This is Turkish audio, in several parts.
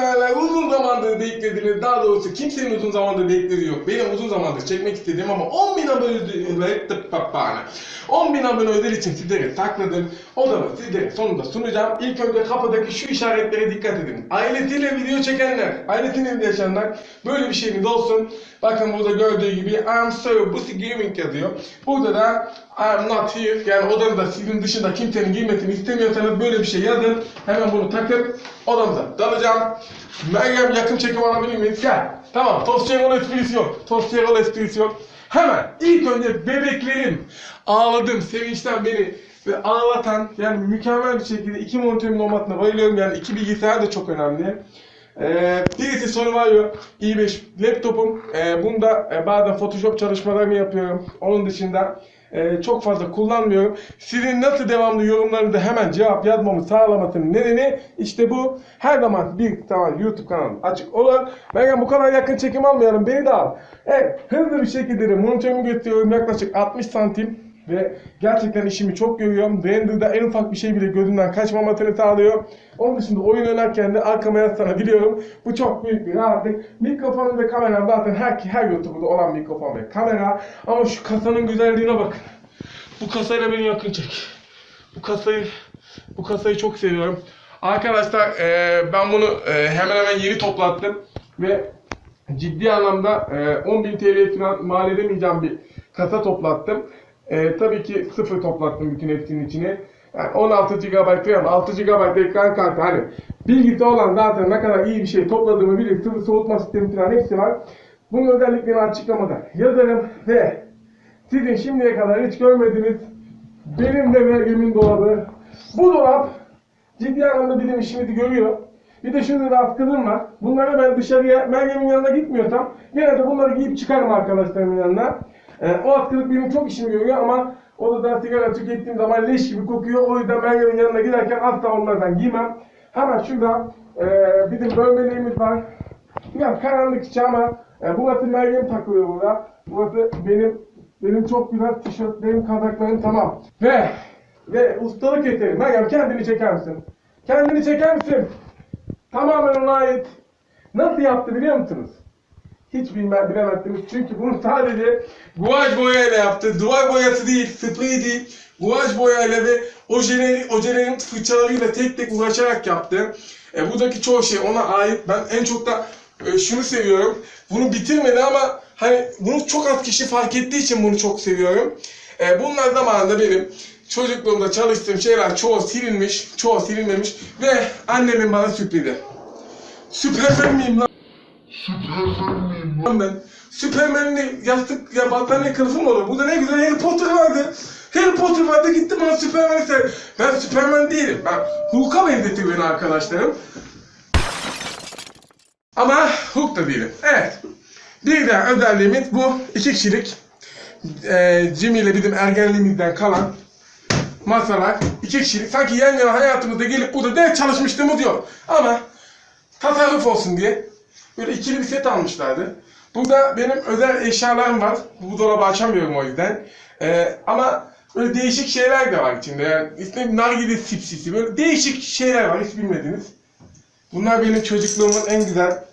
severler uzun zamandır beklediğiniz, daha doğrusu kimsenin uzun zamandır beklediği yok. Benim uzun zamandır çekmek istediğim ama 10 bin abone ödeli, 10 bin abone ödül için sizlere sakladım. O da sizlere sonunda sunacağım. İlk önce kapıdaki şu işaretlere dikkat edin. Ailesiyle video çekenler, ailesiyle yaşayanlar böyle bir şeyiniz olsun. Bakın burada gördüğü gibi I'm so busy gaming yazıyor. Burada da I'm not here yani odanızda sizin dışında kimsenin girmesini istemiyorsanız böyle bir şey yazın. Hemen bunu takıp odamıza dalacağım. Meryem yakın çekim alabilir miyiz? Gel. Tamam. Tosyerol esprisi yok. Tosyerol esprisi yok. Hemen ilk önce bebeklerim ağladım sevinçten beni ve ağlatan yani mükemmel bir şekilde iki monitörün olmasına bayılıyorum yani iki bilgisayar da çok önemli. Ee, birisi Vaio i5 laptopum. Ee, bunda e, bazen Photoshop çalışmalarımı yapıyorum. Onun dışında e, çok fazla kullanmıyorum. Sizin nasıl devamlı yorumlarınızda hemen cevap yazmamı sağlamasının nedeni işte bu. Her zaman bir tamam YouTube kanalım açık olan. Ben bu kadar yakın çekim almayalım beni de al. Evet hızlı bir şekilde de monitörümü gösteriyorum yaklaşık 60 santim. Ve gerçekten işimi çok görüyorum. Render'da en ufak bir şey bile gözümden kaçmamasını sağlıyor. Onun dışında oyun oynarken de arkama yaslanabiliyorum. Bu çok büyük bir rahatlık. Mikrofonum ve kameram zaten her, her YouTube'da olan mikrofon ve kamera. Ama şu kasanın güzelliğine bakın. Bu kasayla beni yakın çek. Bu kasayı bu kasayı çok seviyorum. Arkadaşlar eee, ben bunu eee, hemen hemen yeni toplattım ve ciddi anlamda e, 10.000 TL falan mal edemeyeceğim bir kasa toplattım. E, tabii ki sıfır toplattım bütün hepsinin içine. Yani 16 GB RAM, 6 GB ekran kartı hani bilgisi olan zaten ne kadar iyi bir şey topladığımı bilir. Sıvı soğutma sistemi falan hepsi var. Bunun özelliklerini açıklamada yazarım ve sizin şimdiye kadar hiç görmediğiniz benim de vergimin dolabı. Bu dolap ciddi anlamda bizim işimizi görüyor. Bir de şurada da askılığım var. Bunları ben dışarıya Meryem'in yanına gitmiyorsam gene de bunları giyip çıkarım arkadaşlarımın yanına. Ee, o askılık benim çok işimi görüyor ama odada sigara tükettiğim zaman leş gibi kokuyor. O yüzden Meryem'in yanına giderken asla onlardan giymem. Hemen şurada e, bizim bölmeliğimiz var. Biraz karanlık içi ama e, burası Meryem takılıyor burada. Burası benim benim çok güzel tişörtlerim, kazaklarım tamam. Ve ve ustalık eseri. Meryem kendini çeker misin? Kendini çeker misin? Tamamen ona ait. Nasıl yaptı biliyor musunuz? Hiç bilmem bilemezsiniz. Çünkü bunu sadece guaj boyayla yaptı. Duvar boyası değil, sprey değil. Guaj boyayla ve ojelerin, ojelerin fırçalarıyla tek tek uğraşarak yaptı. E, buradaki çoğu şey ona ait. Ben en çok da e, şunu seviyorum. Bunu bitirmedi ama hani bunu çok az kişi fark ettiği için bunu çok seviyorum. E, bunlar zamanında benim çocukluğumda çalıştığım şeyler çoğu silinmiş, çoğu silinmemiş ve annemin bana sürprizi. Süpermen miyim lan? Lan ben. Süpermen'in yastık ya battaniye kılıfı mı olur? Burada ne güzel Harry Potter vardı. Harry Potter vardı gitti bana Süpermen'i sev. Ben Süpermen değilim. Ben Hulk'a benzetiyor beni arkadaşlarım. Ama Hulk da değilim. Evet. Bir de özelliğimiz bu. iki kişilik. Eee Jimmy ile bizim ergenliğimizden kalan masalar. iki kişilik. Sanki yan yana hayatımızda gelip burada ders çalışmışlığımız yok. Ama tasarruf olsun diye böyle ikili bir set almışlardı. Burada benim özel eşyalarım var. Bu dolabı açamıyorum o yüzden. Ee, ama böyle değişik şeyler de var içinde. Yani ismi nargile sipsisi. Böyle değişik şeyler var hiç bilmediniz. Bunlar benim çocukluğumun en güzel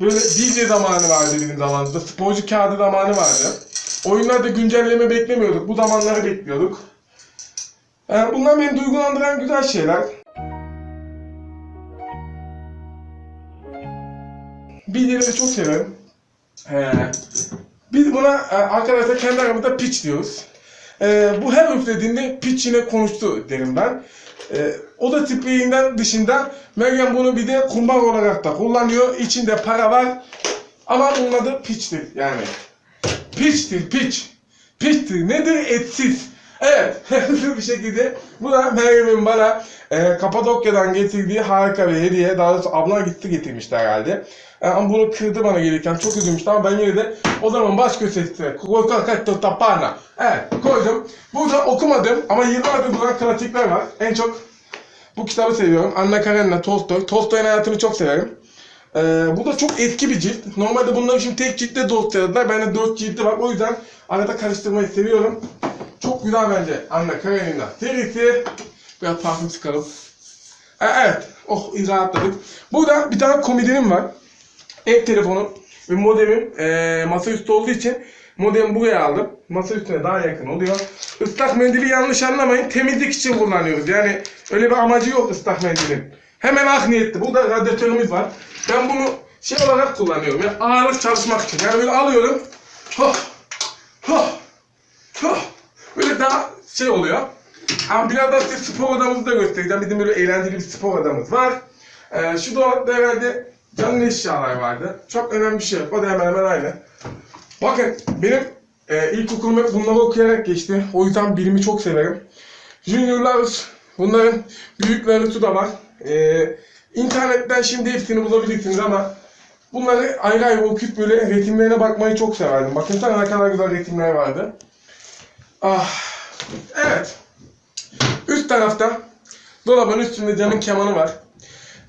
böyle DJ zamanı vardı benim zamanımda. Sporcu kağıdı zamanı vardı. Oyunlarda güncelleme beklemiyorduk. Bu zamanları bekliyorduk. Yani bunlar beni duygulandıran güzel şeyler. Bilgileri çok severim. Ee, biz buna e, arkadaşlar kendi aramızda pitch diyoruz. Ee, bu her üflediğinde pitch yine konuştu derim ben. Ee, o da spreyinden dışında Meryem bunu bir de kumbar olarak da kullanıyor. İçinde para var. Ama bunun adı pitch'tir yani. Pitch'tir pitch. Pitch'tir nedir? Etsiz. Evet, bir şekilde bu da Meryem'in bana e, Kapadokya'dan getirdiği harika bir hediye. Daha doğrusu abla gitti getirmişti herhalde. E, ama bunu kırdı bana gelirken çok üzülmüştü ama ben yine de o zaman baş köşesine Koykakatto Tapana Evet koydum. Burada okumadım ama yıllardır duran klasikler var. En çok bu kitabı seviyorum. Anna Karenina, Tolstoy. Tolstoy'un hayatını çok severim. Ee, bu da çok eski bir cilt. Normalde bunları şimdi tek ciltte dosyadılar. Bende dört cildi var. O yüzden arada karıştırmayı seviyorum. Çok güzel bence Anna Karenina serisi. Biraz parfüm sıkalım. Ee, evet. Oh rahatladık. Burada bir tane komedinim var. Ev telefonu ve modemim eee masaüstü olduğu için modemi buraya aldım. Masa üstüne daha yakın oluyor. Islak mendili yanlış anlamayın. Temizlik için kullanıyoruz. Yani öyle bir amacı yok ıslak mendilin. Hemen ah niyetli. Burada radyatörümüz var. Ben bunu şey olarak kullanıyorum. Yani ağırlık çalışmak için. Yani böyle alıyorum. Hoh. Hoh. Hoh. Böyle daha şey oluyor. Ama birazdan size spor odamızı da göstereceğim. Bizim böyle eğlenceli bir spor odamız var. Ee, şu dolapta herhalde canlı eşyalar vardı. Çok önemli bir şey yok. O da hemen hemen aynı. Bakın benim e, ilkokulum hep bunları okuyarak geçti. O yüzden bilimi çok severim. Juniorlar, bunların büyükleri da var. E, internetten şimdi hepsini bulabilirsiniz ama bunları ayrı ayrı okuyup böyle resimlerine bakmayı çok severdim. Bakın sana ne kadar güzel resimler vardı. Ah, evet. Üst tarafta dolabın üstünde canın kemanı var.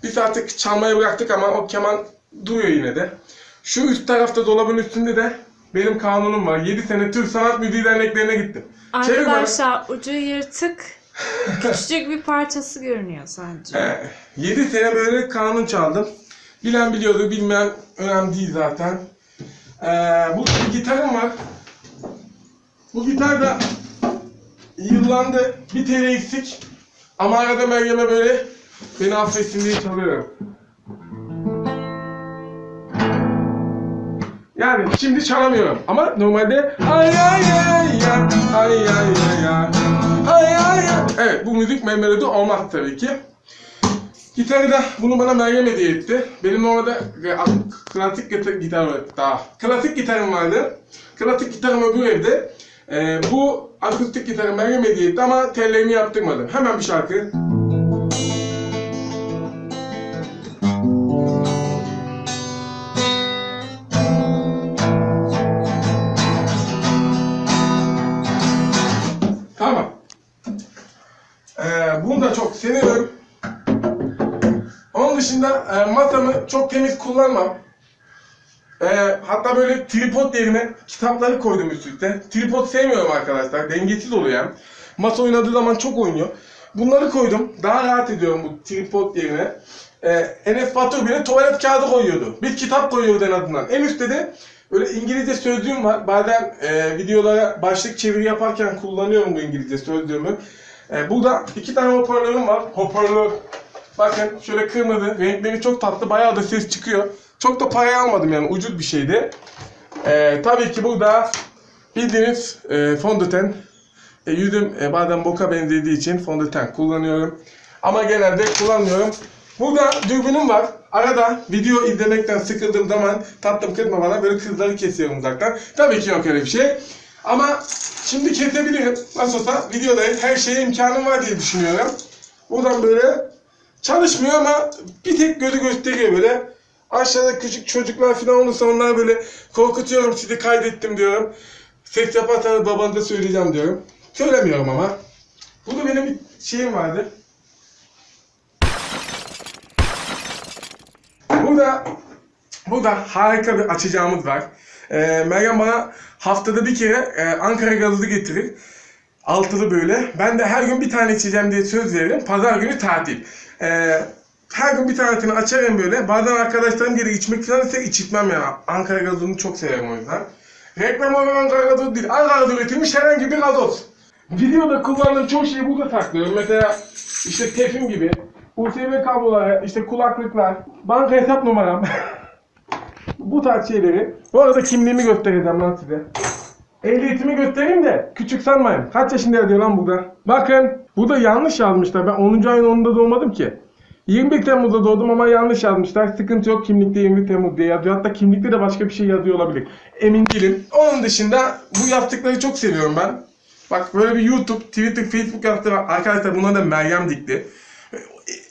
Biz artık çalmayı bıraktık ama o keman duruyor yine de. Şu üst tarafta dolabın üstünde de benim kanunum var. 7 sene Türk Sanat Müziği derneklerine gittim. Arkadaşlar ucu yırtık. Küçücük bir parçası görünüyor sadece. 7 sene böyle kanun çaldım. Bilen biliyordu, bilmeyen önemli değil zaten. Ee, burada bir gitarım var. Bu gitar da yıllandı. Bir TL eksik. Ama arada Meryem'e böyle beni affetsin diye çalıyorum. Yani şimdi çalamıyorum ama normalde ay ay ay ya ay ay ay ay ay ya. Evet bu müzik melodi olmaz tabii ki. Gitarı da bunu bana Meryem hediye etti. Benim orada e, klasik gitar, gitar daha. Klasik gitarım vardı. Klasik gitarım öbür evde. E, bu akustik gitarı Meryem hediye etti ama tellerini yaptırmadım. Hemen bir şarkı. Tamam. Ee, bunu da çok seviyorum. Onun dışında e, masamı çok temiz kullanmam. E, hatta böyle tripod yerine kitapları koydum üst. Tripod sevmiyorum arkadaşlar. Dengesiz oluyor yani. Masa oynadığı zaman çok oynuyor. Bunları koydum. Daha rahat ediyorum bu tripod yerine. E, Enes Batur bile tuvalet kağıdı koyuyordu. Bir kitap koyuyordu en azından. En üstte de böyle İngilizce sözlüğüm var. Bazen e, videolara başlık çeviri yaparken kullanıyorum bu İngilizce sözlüğümü. E, burada iki tane hoparlörüm var. Hoparlör Bakın şöyle kırmızı, renkleri çok tatlı, bayağı da ses çıkıyor. Çok da paraya almadım yani ucuz bir şeydi. Ee, tabii ki burada bildiğiniz e, fondöten. E, yüzüm e, bazen boka benzediği için fondöten kullanıyorum. Ama genelde kullanmıyorum. Burada dürbünüm var. Arada video izlemekten sıkıldığım zaman tatlım kırma bana böyle kızları kesiyorum uzaktan. Tabii ki yok öyle bir şey. Ama şimdi kesebilirim. Nasıl olsa videoda her şeye imkanım var diye düşünüyorum. Buradan böyle Çalışmıyor ama bir tek gözü gösteriyor böyle. Aşağıda küçük çocuklar falan olursa onlar böyle korkutuyorum sizi kaydettim diyorum. Seks yaparsanız babanıza söyleyeceğim diyorum. Söylemiyorum ama. Burada benim bir şeyim vardı. Burada burada harika bir açacağımız var. Ee, Meryem bana haftada bir kere e, Ankara gazı getirir. Altılı böyle. Ben de her gün bir tane içeceğim diye söz veririm. Pazar günü tatil. Ee, her gün bir tanesini açarım böyle. Bazen arkadaşlarım gelir içmek falan ise içitmem yani. Ankara gazozunu çok severim o yüzden. Reklam olan Ankara gazozu değil. Ankara'da üretilmiş herhangi bir gazoz. Videoda kullandığım çoğu şeyi burada saklıyorum. Mesela işte tefim gibi. USB kabloları, işte kulaklıklar, banka hesap numaram. Bu tarz şeyleri. Bu arada kimliğimi göstereceğim lan size. Ehliyetimi göstereyim de küçük sanmayın. Kaç yaşında yazıyor lan burada? Bakın burada yanlış yazmışlar. Ben 10. ayın 10'unda doğmadım ki. 21 Temmuz'da doğdum ama yanlış yazmışlar. Sıkıntı yok kimlikte 21 Temmuz diye yazıyor. Hatta kimlikte de başka bir şey yazıyor olabilir. Emin değilim. Onun dışında bu yaptıkları çok seviyorum ben. Bak böyle bir YouTube, Twitter, Facebook yaptı. Arkadaşlar buna da Meryem dikti.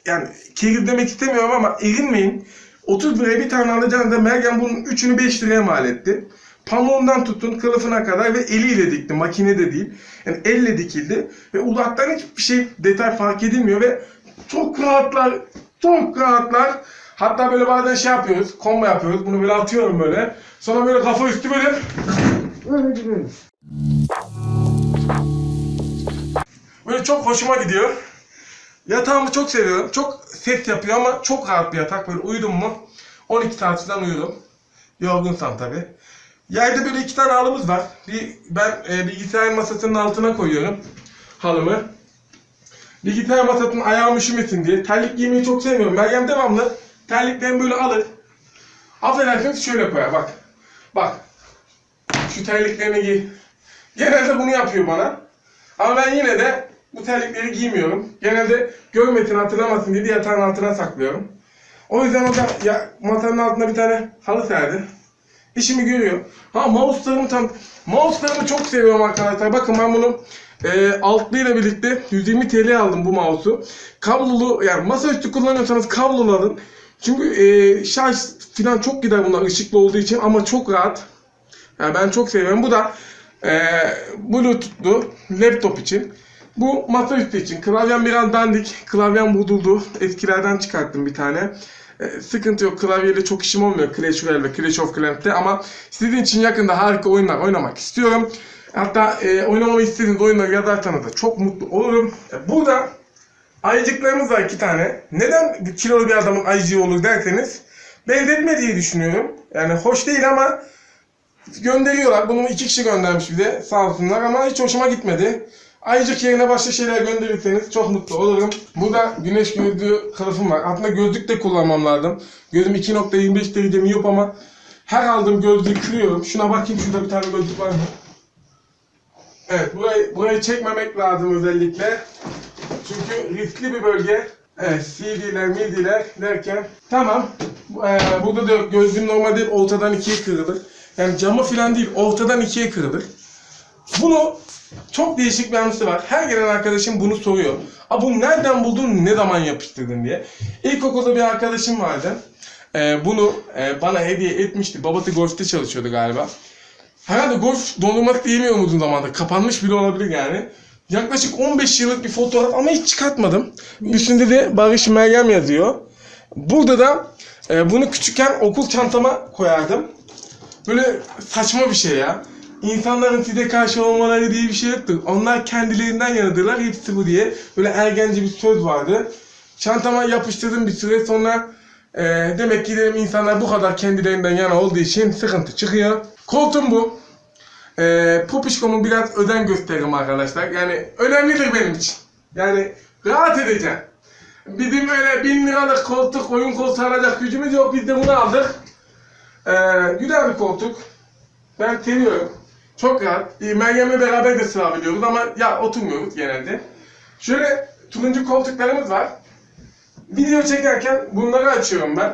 Yani keriz demek istemiyorum ama erinmeyin. 30 liraya bir tane alacağınızda Meryem bunun 3'ünü 5 liraya mal etti. Pamuğundan tutun kılıfına kadar ve eliyle dikti. Makine de değil. Yani elle dikildi. Ve uzaktan hiçbir şey detay fark edilmiyor ve çok rahatlar. Çok rahatlar. Hatta böyle bazen şey yapıyoruz. Combo yapıyoruz. Bunu böyle atıyorum böyle. Sonra böyle kafa üstü böyle böyle gidiyoruz. Böyle çok hoşuma gidiyor. Yatağımı çok seviyorum. Çok ses yapıyor ama çok rahat bir yatak. Böyle uyudum mu 12 saat falan uyurum. Yorgunsam tabi. Yerde böyle iki tane halımız var. Bir, ben e, bilgisayar masasının altına koyuyorum halımı. Bilgisayar masasının ayağım üşümesin diye. Terlik giymeyi çok sevmiyorum. Meryem devamlı terliklerimi böyle alır. Affedersiniz şöyle koyar bak. Bak. Şu terliklerini giy. Genelde bunu yapıyor bana. Ama ben yine de bu terlikleri giymiyorum. Genelde görmesin hatırlamasın diye yatağın altına saklıyorum. O yüzden o da ya, masanın altına bir tane halı serdi. İşimi görüyor. Ha mouse'larımı tam... Mouse'larımı çok seviyorum arkadaşlar. Bakın ben bunu e, altlı ile birlikte 120 TL aldım bu mouse'u. Kablolu yani masaüstü kullanıyorsanız kablolu alın. Çünkü e, şarj falan çok gider bunlar ışıklı olduğu için ama çok rahat. Yani ben çok seviyorum. Bu da e, Bluetooth'lu laptop için. Bu masaüstü için. Klavyem biraz dandik. Klavyem bozuldu. Eskilerden çıkarttım bir tane. E, sıkıntı yok. Klavyeyle çok işim olmuyor. Clash Royale ve Clash of Clans'te ama sizin için yakında harika oyunlar oynamak istiyorum. Hatta e, oynamamı istediğiniz oyunları yazarsanız da çok mutlu olurum. E, burada ayıcıklarımız var iki tane. Neden bir kilolu bir adamın ayıcığı olur derseniz benzetme diye düşünüyorum. Yani hoş değil ama gönderiyorlar. Bunu iki kişi göndermiş bir de sağ olsunlar ama hiç hoşuma gitmedi. Ayıcık yerine başka şeyler gönderirseniz çok mutlu olurum. Burada güneş gözlüğü kılıfım var. Aslında gözlük de kullanmam lazım. Gözüm 2.25 derece miyop ama her aldığım gözlüğü kırıyorum. Şuna bakayım şurada bir tane gözlük var mı? Evet burayı, burayı çekmemek lazım özellikle. Çünkü riskli bir bölge. Evet CD'ler, MIDI'ler derken tamam. Ee, burada da gözlüğüm normalde ortadan ikiye kırılır. Yani camı falan değil ortadan ikiye kırılır. Bunu çok değişik bir anısı var. Her gelen arkadaşım bunu soruyor. Aa bunu nereden buldun, ne zaman yapıştırdın diye. İlkokulda bir arkadaşım vardı. Ee, bunu e, bana hediye etmişti. Babası golfte çalışıyordu galiba. Herhalde golf dondurmak diyemiyorum uzun zamanda. Kapanmış bile olabilir yani. Yaklaşık 15 yıllık bir fotoğraf ama hiç çıkartmadım. Üstünde de Barış Meryem yazıyor. Burada da e, bunu küçükken okul çantama koyardım. Böyle saçma bir şey ya. İnsanların size karşı olmaları diye bir şey yoktur. Onlar kendilerinden yanadırlar. Hepsi bu diye. Böyle ergence bir söz vardı. Çantama yapıştırdım bir süre sonra e, demek ki dedim insanlar bu kadar kendilerinden yana olduğu için sıkıntı çıkıyor. Koltuğum bu. E, Popişkom'u biraz özen gösteririm arkadaşlar. Yani önemlidir benim için. Yani rahat edeceğim. Bizim öyle bin liralık koltuk, oyun koltuğu alacak gücümüz yok. Biz de bunu aldık. Ee, güzel bir koltuk. Ben seviyorum. Çok rahat. Ee, Meryem'le beraber de sığabiliyoruz ama ya oturmuyoruz genelde. Şöyle turuncu koltuklarımız var. Video çekerken bunları açıyorum ben.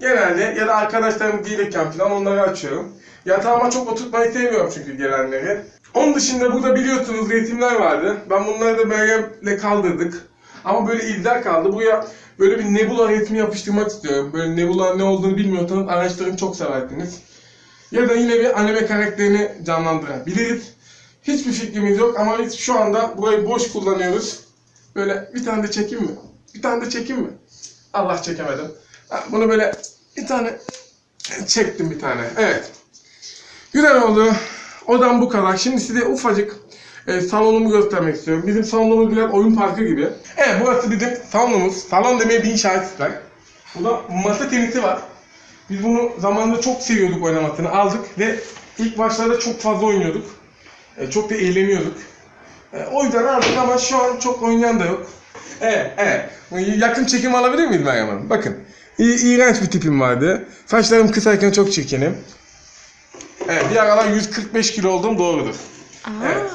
Genelde ya da arkadaşlarım gelirken falan onları açıyorum. Yatağıma çok oturtmayı sevmiyorum çünkü gelenleri. Onun dışında burada biliyorsunuz resimler vardı. Ben bunları da Meryem'le kaldırdık. Ama böyle izler kaldı. Buraya böyle bir nebula resmi yapıştırmak istiyorum. Böyle nebula ne olduğunu bilmiyorsanız araştırın çok seversiniz. Ya da yine bir anime karakterini canlandırabiliriz. Hiçbir fikrimiz yok ama biz şu anda burayı boş kullanıyoruz. Böyle bir tane de çekeyim mi? Bir tane de çekeyim mi? Allah çekemedim. Bunu böyle bir tane çektim bir tane. Evet. Güzel oldu. Odam bu kadar. Şimdi size ufacık e, salonumu göstermek istiyorum. Bizim salonumuz biraz oyun parkı gibi. Evet burası bizim salonumuz. Salon demeye bin şahit ister. Burada masa tenisi var. Biz bunu zamanında çok seviyorduk oynamasını. Aldık ve ilk başlarda çok fazla oynuyorduk. E, çok da eğleniyorduk. E, o yüzden aldık ama şu an çok oynayan da yok. Evet, evet. Yakın çekim alabilir miyiz Meryem Hanım? Bakın. İğrenç bir tipim vardı. Saçlarım kısayken çok çirkinim. Evet, bir aralar 145 kilo olduğum doğrudur. Aa, Evet.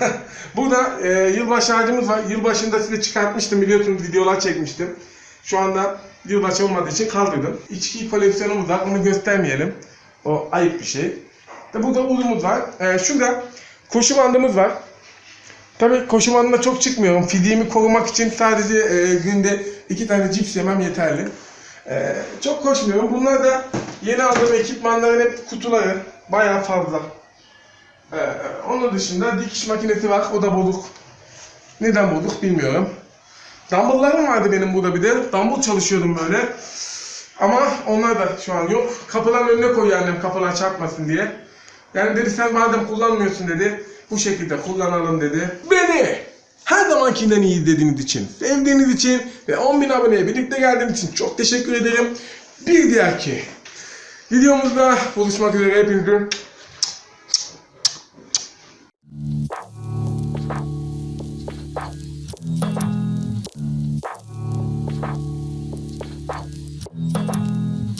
Burada e, yılbaşı ağacımız var. Yılbaşında size çıkartmıştım biliyorsunuz videolar çekmiştim. Şu anda yılbaşı olmadığı için kaldırdım. İçki koleksiyonumuz var. Onu göstermeyelim. O ayıp bir şey. De burada ulumuz var. E, şurada koşu bandımız var. Tabii koşu bandına çok çıkmıyorum. Fiziğimi korumak için sadece e, günde iki tane cips yemem yeterli. E, çok koşmuyorum. Bunlar da yeni aldığım ekipmanların hep kutuları. Bayağı fazla. Ee, onun dışında dikiş makinesi var. O da bozuk. Neden bozuk bilmiyorum. Dumbbell'larım vardı benim burada bir de. Dumbbell çalışıyordum böyle. Ama onlar da şu an yok. Kapıların önüne koyuyor annem kapılar çarpmasın diye. Yani dedi sen madem kullanmıyorsun dedi. Bu şekilde kullanalım dedi. Beni Her zamankinden iyi izlediğiniz için, sevdiğiniz için ve 10.000 aboneye birlikte geldiğiniz için çok teşekkür ederim. Bir diğerki videomuzda buluşmak üzere hepinizi